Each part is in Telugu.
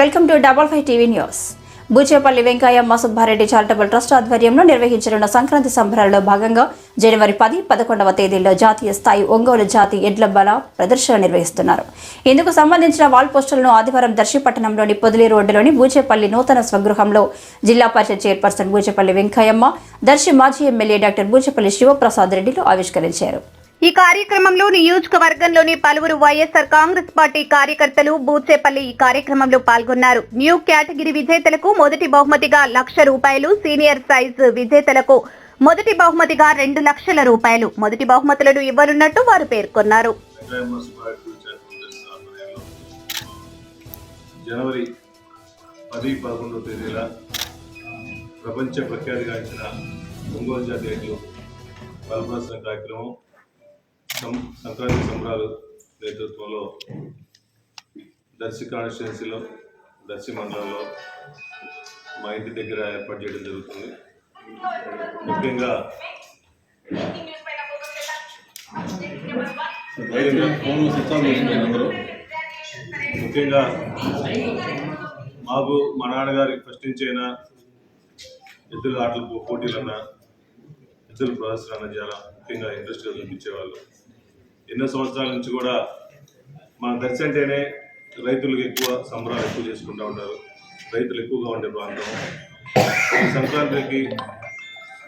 Welcome to double five TV news. Boochepalli Venkayamma Subbareddy charitable trust ఆధ్వర్యంలో నిర్వహించనున్న సంక్రాంతి సంబరాల్లో భాగంగా జనవరి పది పదకొండవ తేదీల్లో జాతీయ స్థాయి ఒంగోలు జాతి ఎడ్ల బల ప్రదర్శన నిర్వహిస్తున్నారు. ఇందుకు సంబంధించిన వాల్ పోస్టులను ఆదివారం దర్శిపట్టణంలోని పొదిలి రోడ్డులోని బూచేపల్లి నూతన స్వగృహంలో జిల్లా పరిషత్ చైర్పర్సన్ బూచేపల్లి వెంకయ్యమ్మ దర్శి మాజీ ఎమ్మెల్యే డాక్టర్ బూచేపల్లి శివప్రసాద్ రెడ్డిలు ఆవిష్కరించారు. ఈ కార్యక్రమంలో నియోజకవర్గంలోని పలువురు వైఎస్ఆర్ కాంగ్రెస్ పార్టీ కార్యకర్తలు బూచేపల్లి ఈ కార్యక్రమంలో పాల్గొన్నారు. న్యూ కేటగిరీ విజేతలకు మొదటి బహుమతిగా లక్ష రూపాయలు సీనియర్ సైజ్ విజేతలకు మొదటి బహుమతిగా రెండు లక్షల రూపాయలు. మొదటి బహుమతులను ఇవ్వనున్నట్టు వారు పేర్కొన్నారు. జనవరి పది పదకొండవ తేదీల ప్రపంచ ప్రఖ్యాతిగాంచిన ఒంగోలు జాతి రైతులు కార్యక్రమం సంక్రాంతి సంబరాలు నేతృత్వంలో దర్శి కాన్స్టిట్యున్సీలో దర్శి మండలంలో మా ఇంటి దగ్గర ఏర్పాటు చేయడం జరుగుతుంది. ముఖ్యంగా ముఖ్యంగా మాకు మా నాన్నగారి ఫస్ట్ నుంచి అయినా ఎద్దుల ఆటల పోటీలన్నా ఎద్దుల ప్రదర్శన చాలా ముఖ్యంగా ఇంట్రెస్ట్గా చూపించేవాళ్ళు ఎన్నో సంవత్సరాల నుంచి కూడా మన దర్శి అంటేనే రైతులకు ఎక్కువ సంబరాలు ఎక్కువ చేసుకుంటూ ఉంటారు. రైతులు ఎక్కువగా ఉండే ప్రాంతం. ఈ సంక్రాంతికి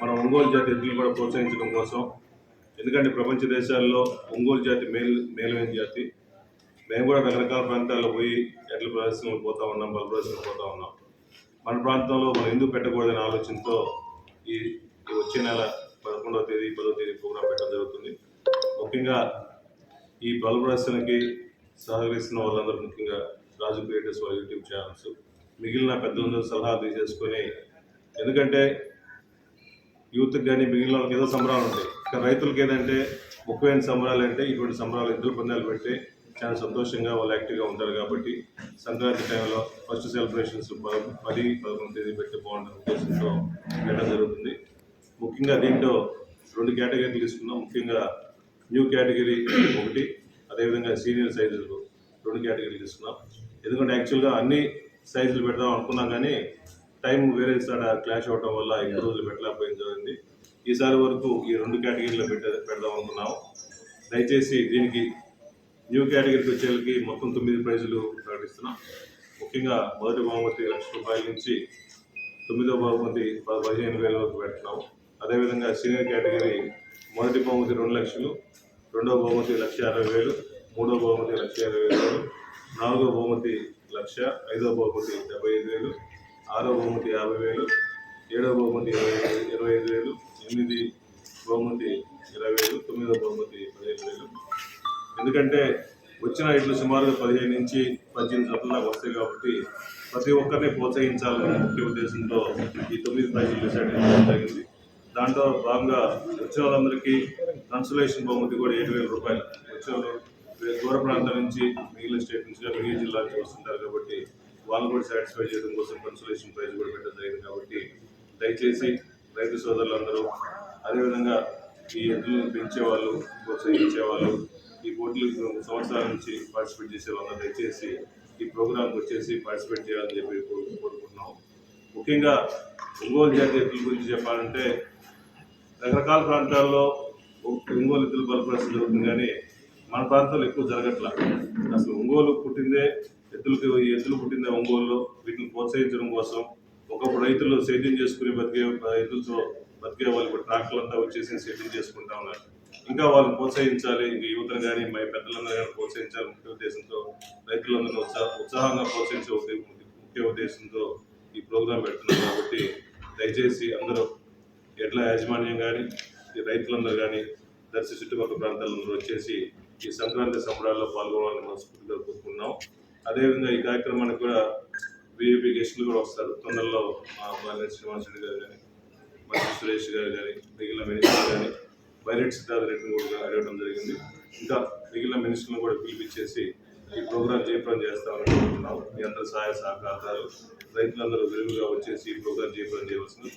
మన ఒంగోలు జాతి ఎద్దులు కూడా ప్రోత్సహించడం కోసం ఎందుకంటే ప్రపంచ దేశాల్లో ఒంగోలు జాతి మేలు మేలైన జాతి. మేము కూడా రకరకాల ప్రాంతాల్లో పోయి ఎడ్ల ప్రదర్శనలు పోతా ఉన్నాం బల ప్రదర్శనలు పోతా ఉన్నాం. మన ప్రాంతంలో మనం ఎందుకు పెట్టకూడదనే ఆలోచనతో ఈ వచ్చే నెల పదకొండవ తేదీ పదో తేదీ ప్రోగ్రాం పెట్టడం జరుగుతుంది. ముఖ్యంగా ఈ బల్ ప్రదర్శనకి సహకరిస్తున్న వాళ్ళందరూ ముఖ్యంగా రాజు క్రియేటర్స్ వాళ్ళ యూట్యూబ్ ఛానల్స్. మిగిలిన పెద్దలందరూ సలహా తీసేసుకొని ఎందుకంటే యూత్కి కానీ మిగిలిన వాళ్ళకి ఏదో సంబరాలు ఉంటాయి. ఇక్కడ రైతులకి ఏదంటే ముఖ్యమైన సంబరాలు అంటే ఇటువంటి సంబరాలు ఎద్దుల పందాలు పెడితే చాలా సంతోషంగా వాళ్ళు యాక్టివ్గా ఉంటారు కాబట్టి సంక్రాంతి టైంలో ఫస్ట్ సెలబ్రేషన్స్ పది పదకొండు తేదీ పెట్టి బాగుంటుంది ఉద్దేశంతో పెట్టడం జరుగుతుంది. ముఖ్యంగా దీంట్లో రెండు కేటగిరీలు తీసుకున్నాం ముఖ్యంగా న్యూ కేటగిరీ ఒకటి అదేవిధంగా సీనియర్ సైజులు రెండు కేటగిరీలు తీసుకున్నాం. ఎందుకంటే యాక్చువల్గా అన్ని సైజులు పెడదాం అనుకున్నాం కానీ టైం వేరే సార్ క్లాష్ అవడం వల్ల ఎక్కువ రోజులు పెట్టలేకపోయింది జరిగింది. ఈసారి వరకు ఈ రెండు కేటగిరీలో పెట్ట పెడదాం అనుకున్నాం. దయచేసి దీనికి న్యూ కేటగిరీకి వచ్చేళ్ళకి మొత్తం తొమ్మిది ప్రైజులు ప్రకటిస్తున్నాం. ముఖ్యంగా మొదటి బహుమతి లక్ష రూపాయల నుంచి తొమ్మిదో బహుమతి పదిహేను వేల వరకు పెడుతున్నాము అదేవిధంగా సీనియర్ కేటగిరీ మొదటి బహుమతి రెండు లక్షలు రెండవ బహుమతి లక్ష అరవై వేలు మూడో బహుమతి లక్ష ఇరవై వేలు నాలుగో బహుమతి లక్ష ఐదో బహుమతి డెబ్బై ఐదు వేలు ఆరో బహుమతి యాభై వేలు ఏడవ బహుమతి ఇరవై ఇరవై ఐదు వేలు ఎనిమిది బహుమతి ఇరవై వేలు తొమ్మిదో బహుమతి పదిహేను వేలు. ఎందుకంటే వచ్చిన ఇట్లు సుమారుగా పదిహేను నుంచి పద్దెనిమిది జతల దాకా వస్తాయి కాబట్టి ప్రతి ఒక్కరిని ప్రోత్సహించాలనే ముఖ్య ఉద్దేశంతో ఈ తొమ్మిది ప్రైజులు డిసైడ్ చేయడం జరిగింది. దాంట్లో భాగంగా వచ్చే వాళ్ళందరికీ కన్సలేషన్ బహుమతి కూడా ఏడు వేల రూపాయలు. వచ్చిన దూర ప్రాంతం నుంచి మిగిలిన స్టేట్ నుంచి మిగిలిన జిల్లా నుంచి వస్తుంటారు కాబట్టి వాళ్ళు కూడా సాటిస్ఫై చేయడం కోసం కన్సలేషన్ ప్రైజ్ కూడా పెట్టడం జరిగింది కాబట్టి దయచేసి రైతు సోదరులందరూ అదేవిధంగా ఈ ఎద్దులను పెంచే వాళ్ళు ప్రోత్సహించే వాళ్ళు ఈ పోటీలు సంవత్సరాల నుంచి పార్టిసిపేట్ చేసే వాళ్ళు దయచేసి ఈ ప్రోగ్రాంకి వచ్చేసి పార్టిసిపేట్ చేయాలని చెప్పి కోరుకుంటున్నాం. ముఖ్యంగా ఒంగోలు జాతి ఎద్దుల గురించి చెప్పాలంటే రకరకాల ప్రాంతాల్లో ఒంగోలు ఇద్దరు బలపరచడం జరుగుతుంది కానీ మన ప్రాంతంలో ఎక్కువ జరగట్లేదు అసలు ఒంగోలు పుట్టిందే ఎద్దులకి ఈ ఎద్దులు పుట్టిందే ఒంగోలులో. వీటిని ప్రోత్సహించడం కోసం ఒకప్పుడు రైతులు సేద్యం చేసుకుని బతికే ఎద్దులతో బతికే వాళ్ళు ట్రాక్టర్లు అంతా వచ్చేసి సేద్యం చేసుకుంటా ఉన్నారు. ఇంకా వాళ్ళని ప్రోత్సహించాలి. ఇంకా యువతను కానీ మా పెద్దలందరూ కానీ ప్రోత్సహించాలి ముఖ్య ఉద్దేశంతో రైతులందరూ ఉత్సాహ ఉత్సాహంగా ప్రోత్సహించే ముఖ్య ఉద్దేశంతో ఈ ప్రోగ్రాం పెడుతున్నాం కాబట్టి దయచేసి అందరూ ఎడ్ల యాజమాన్యం కానీ రైతులందరూ కానీ దర్శి చుట్టుపక్కల ప్రాంతాలందరూ వచ్చేసి ఈ సంక్రాంతి సంబరాల్లో పాల్గొనాలని మనస్ఫూర్తిగా కోరుకున్నాం అదేవిధంగా ఈ కార్యక్రమానికి కూడా విఐపి గెస్టులు కూడా వస్తారు. తొందరలో మా బాలినేని రెడ్డి గారు కానీ మంత్రి సురేష్ గారు కానీ మిగిలిన మినిస్టర్ కానీ బైరెట్ సిద్ధార్థ రెడ్డిని కూడా అడగడం జరిగింది. ఇంకా మిగిలిన మినిస్టర్లను కూడా పిలిపించేసి ఈ ప్రోగ్రాం జయప్రం చేస్తామని అనుకుంటున్నాం. మీ అందరి సహాయ సహకారాలు రైతులందరూ విరివిగా వచ్చేసి ఈ ప్రోగ్రాం జయప్రం చేయవలసింది